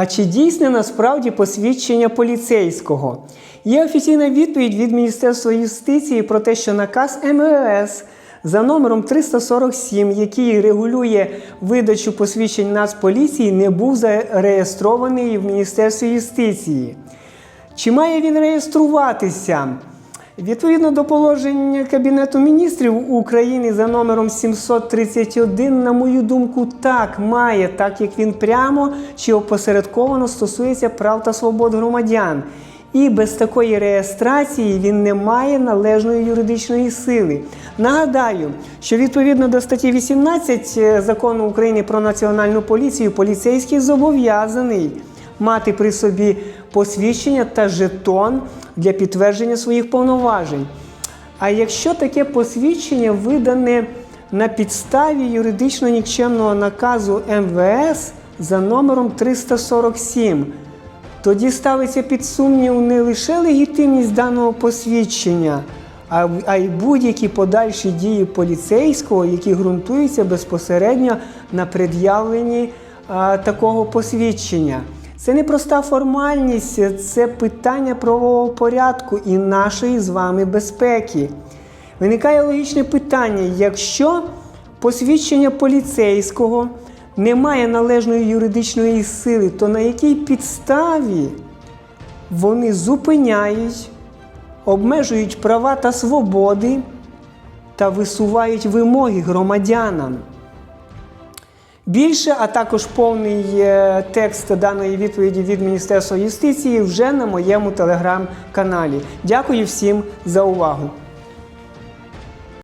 А чи дійсне насправді посвідчення поліцейського? Є офіційна відповідь від Міністерства юстиції про те, що наказ МВС за номером 347, який регулює видачу посвідчень Нацполіції, не був зареєстрований в Міністерстві юстиції. Чи має він реєструватися? Відповідно до положення Кабінету міністрів України за номером 731, на мою думку, так має, так як він прямо чи опосередковано стосується прав та свобод громадян. І без такої реєстрації він не має належної юридичної сили. Нагадаю, що відповідно до статті 18 закону України про національну поліцію, поліцейський зобов'язаний мати при собі посвідчення та жетон для підтвердження своїх повноважень. А якщо таке посвідчення видане на підставі юридично нікчемного наказу МВС за номером 347, тоді ставиться під сумнів не лише легітимність даного посвідчення, а, й будь-які подальші дії поліцейського, які ґрунтуються безпосередньо на пред'явленні такого посвідчення. Це не проста формальність, це питання правового порядку і нашої з вами безпеки. Виникає логічне питання: якщо посвідчення поліцейського не має належної юридичної сили, то на якій підставі вони зупиняють, обмежують права та свободи та висувають вимоги громадянам? Більше, а також повний текст даної відповіді від Міністерства юстиції вже на моєму телеграм-каналі. Дякую всім за увагу.